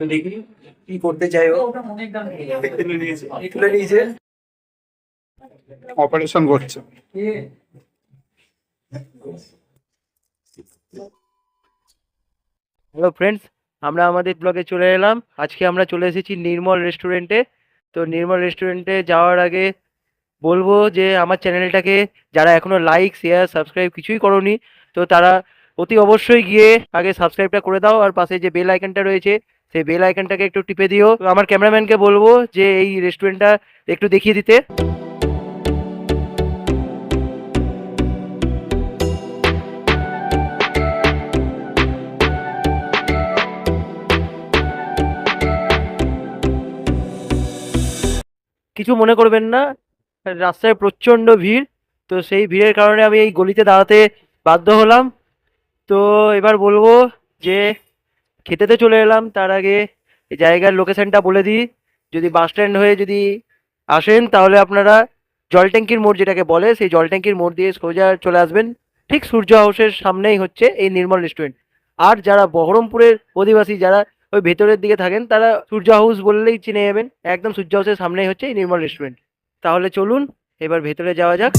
তো দেখি কি করতে চাই ও। তুলে নিয়েছে। অপারেশন করছে। হ্যালো ফ্রেন্ডস আমরা আমাদের ব্লগে চলে এলাম। আজকে আমরা চলে এসেছি নির্মল রেস্টুরেন্টে তো নির্মল রেস্টুরেন্টে যাওয়ার আগে বলব যে আমার চ্যানেলটাকে যারা এখনও লাইক শেয়ার সাবস্ক্রাইব কিছুই করনি তো তারা অতি অবশ্যই গিয়ে আগে সাবস্ক্রাইবটা করে দাও। আর পাশে যে বেল আইকনটা রয়েছে সেই বেল আইকনটাকে একটু টিপে দিও। আমার ক্যামেরাম্যানকে বলব যে এই রেস্টুরেন্টটা একটু দেখিয়ে দিতে। কিছু মনে করবেন না, রাস্তায় প্রচণ্ড ভিড়, তো সেই ভিড়ের কারণে আমি এই গলিতে দাঁড়াতে বাধ্য হলাম। তো এবার বলব যে খেতেতে চলে এলাম, তার আগে এই জায়গার লোকেশনটা বলে দিই। যদি বাস স্ট্যান্ড হয়ে যদি আসেন, তাহলে আপনারা জল ট্যাঙ্কির মোড় যেটাকে বলে, সেই জল ট্যাঙ্কির মোড় দিয়ে সোজা চলে আসবেন। ঠিক সূর্য হাউসের সামনেই হচ্ছে এই নির্মল রেস্টুরেন্ট। আর যারা বহরমপুরের অধিবাসী, যারা ওই ভেতরের দিকে থাকেন, তারা সূর্য হাউস বললেই চিনে যাবেন, একদম সূর্য হাউসের সামনেই হচ্ছে এই নির্মল রেস্টুরেন্ট। তাহলে চলুন, এবার ভেতরে যাওয়া যাক।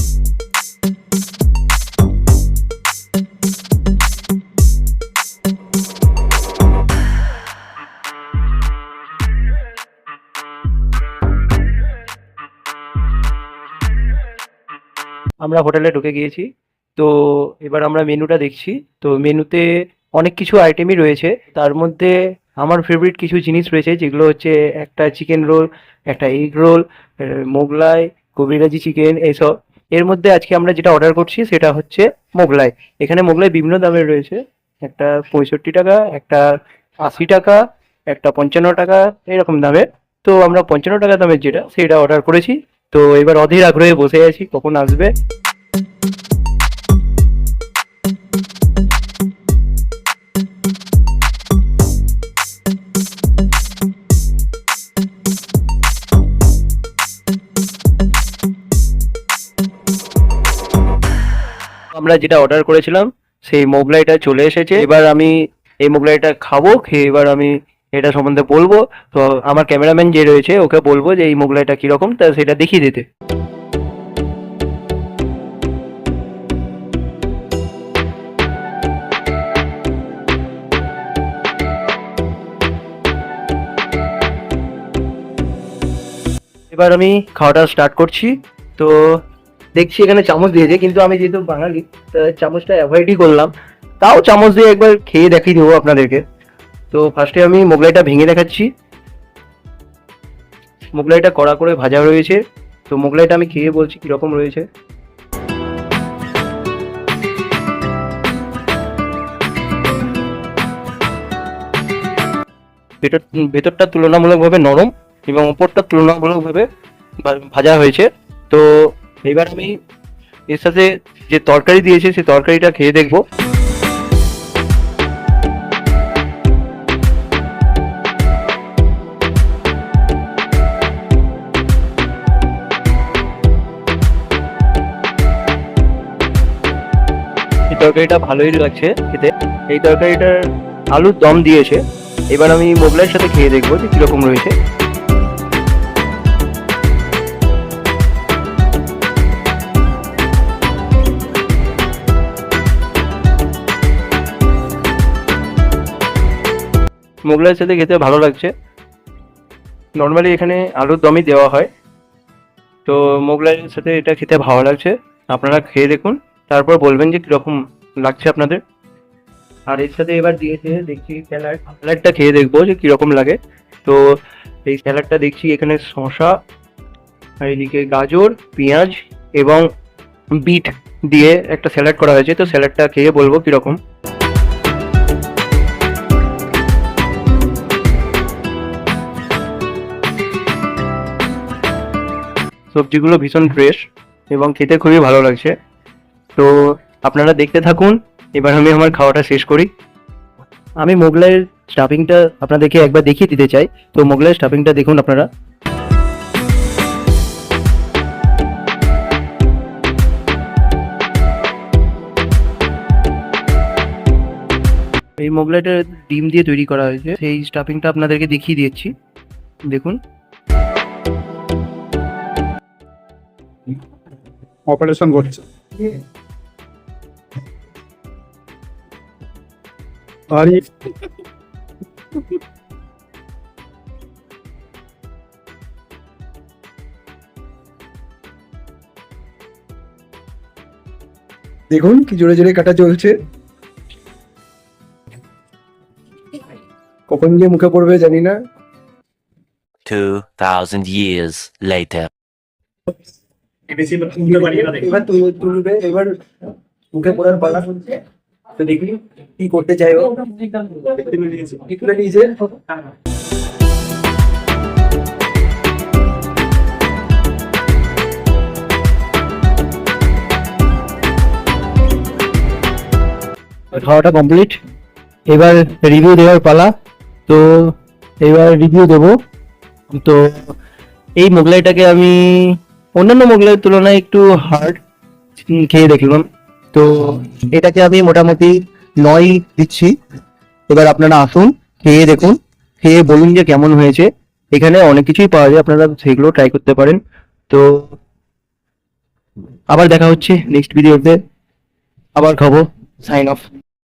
আমরা হোটেলে ঢুকে গিয়েছি। তো এবার আমরা মেনুটা দেখছি। তো মেনুতে অনেক কিছু আইটেমই রয়েছে। তার মধ্যে আমার ফেভারিট কিছু জিনিস রয়েছে, যেগুলো হচ্ছে একটা চিকেন রোল একটা egg roll Mughlai, Kabiraji chicken এইসব। এর মধ্যে আজকে আমরা যেটা অর্ডার করছি সেটা হচ্ছে মোগলাই। এখানে মোগলাই বিভিন্ন দামের রয়েছে। একটা পঁয়ষট্টি টাকা, একটা আশি টাকা, একটা পঞ্চান্ন টাকা, এরকম দামে। তো আমরা পঞ্চান্ন টাকা দামের যেটা, সেটা অর্ডার করেছি। তো এবার অধীর আগ্রহে বসে আছি, কখন আসবে? আমরা যেটা অর্ডার করেছিলাম, সেই মোগলাইটা চলে এসেছে। এবার আমি এই মোগলাইটা খাব, খেয়ে এবার আমি এটা সম্বন্ধে বলব। তো আমার ক্যামেরাম্যান যে রয়েছে, ওকে বলব যে এই মোগলাইটা কীরকম, তা সেটা দেখিয়ে দিতে। এবার আমি খাওয়াটা স্টার্ট করছি। তো দেখছি এখানে চামচ দিয়েছে, কিন্তু আমি যেহেতু বাঙালি চামচটা অ্যাভয়েডই করলাম। তাও চামচ দিয়ে একবার খেয়ে দেখিয়ে দেবো আপনাদেরকে। তো ফার্স্টে আমি মোগলাইটা ভেঙে দেখাচ্ছি। মোগলাইটা কড়া করে ভাজা রয়েছে। তো মোগলাইটা আমি খেয়ে বলছি কীরকম রয়েছে। ভেতর, ভেতরটা তুলনামূলকভাবে নরম এবং ওপরটা তুলনামূলকভাবে ভাজা হয়েছে। তো এবার আমি এর সাথে যে তরকারি দিয়েছে, সেই তরকারিটা খেয়ে দেখব। তরকারিটা ভালোই লাগছে খেতে। এই তরকারিটার আলুর দম দিয়েছে। এবার আমি মোগলাইয়ের সাথে খেয়ে দেখব যে কীরকম রয়েছে। মোগলাইয়ের সাথে খেতে ভালো লাগছে। নর্মালি এখানে আলুর দমই দেওয়া হয়। তো মোগলাইয়ের সাথে এটা খেতে ভালো লাগছে। আপনারা খেয়ে দেখুন। তারপর বলবেন যে কীরকম লাগছে আপনাদের। আর এর সাথে এবার দিয়েছে, দেখছি স্যালাড। স্যালাডটা খেয়ে দেখব যে কীরকম লাগে। তো এই স্যালাডটা দেখছি এখানে শসা, আর এদিকে গাজর, পেঁয়াজ এবং বিট দিয়ে একটা স্যালাড করা হয়েছে। তো স্যালাডটা খেয়ে বলব কীরকম। সবজিগুলো ভীষণ ফ্রেশ এবং খেতে খুবই ভালো লাগছে। তো আপনারা দেখতে থাকুন। এবার আমি আমার খাওয়াটা শেষ করি। আমি মোগলাইয়ের স্টাফিংটা আপনাদেরকে একবার দেখিয়ে দিতে চাই। তো মোগলাইয়ের স্টাফিংটা দেখুন আপনারা। এই মোগলাইটা ডিম দিয়ে তৈরি করা হয়েছে। সেই স্টাফিংটা আপনাদেরকে দেখিয়ে দিচ্ছি দেখুন। অপারেশন করছে। এই- দেখুন কি জোরে জোরে কাটা চলছে। কখন গিয়ে মুখে পড়বে জানি না। 2,000 years later. এবার তুল- তুলবে এবার মুখে পড়ার পালা খাওয়াটা কমপ্লিট এবার রিভিউ দেওয়ার পালা। তো এবার রিভিউ দেব। তো এই মোগলাইটাকে আমি অন্যান্য মোগলাইয়ের তুলনায় একটু হার্ড খেয়ে দেখলাম। তো এটাকে আমি মোটামুটি নয় দিচ্ছি। এবার আপনারা আসুন, খেয়ে দেখুন, খেয়ে বলুন যে কেমন হয়েছে। এখানে অনেক কিছুই পাওয়া যায়, আপনারা সেগুলো ট্রাই করতে পারেন। তো আবার দেখা হচ্ছে নেক্সট ভিডিওতে আবার খাব সাইন অফ